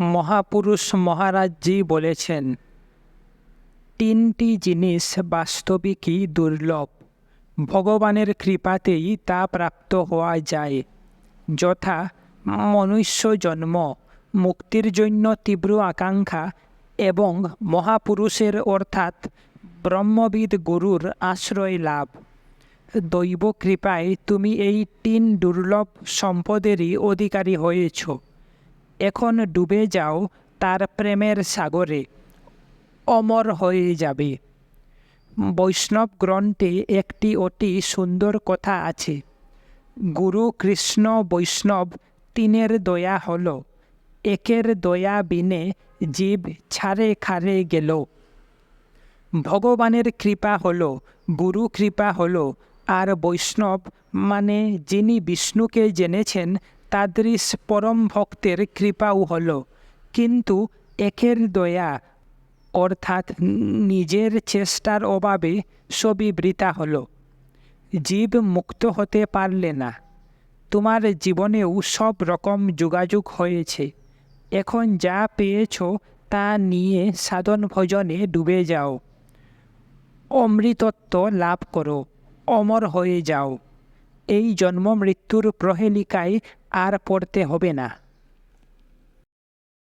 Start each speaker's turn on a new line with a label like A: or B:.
A: মহাপুরুষ মহারাজজি বলেছেন, তিনটি জিনিস বাস্তবিকই দুর্লভ। ভগবানের কৃপাতেই তা প্রাপ্ত হওয়া যায়। যথা মনুষ্য জন্ম, মুক্তির জন্য তীব্র আকাঙ্ক্ষা এবং মহাপুরুষের অর্থাৎ ব্রহ্মবিদ গুরুর আশ্রয় লাভ। দৈব কৃপায় তুমি এই তিন দুর্লভ সম্পদেরই অধিকারী হয়েছ। এখন ডুবে যাও, তার প্রেমের সাগরে। অমর হয়ে যাবে। বৈষ্ণব গ্রন্থে একটি অতি সুন্দর কথা আছে। গুরু কৃষ্ণ বৈষ্ণব তিনের দয়া হল। একের দয়া বিনে জীব ছাড়ে খারে গেল। ভগবানের কৃপা হল, গুরু কৃপা হল। আর বৈষ্ণব মানে যিনি বিষ্ণুকে জেনেছেন তাদৃশ পরম ভক্তের কৃপাও হল। কিন্তু একের দয়া, অর্থাৎ নিজের চেষ্টার অভাবে সবই বৃতা হল। জীব মুক্ত হতে পারলে না। তোমার জীবনেও সব রকম যোগাযোগ হয়েছে। এখন যা পেয়েছ তা নিয়ে সাধন ভজনে ডুবে যাও। অমৃতত্ব লাভ করো, অমর হয়ে যাও। এই জন্ম মৃত্যুর প্রহেলিকায় আর পড়তে হবে না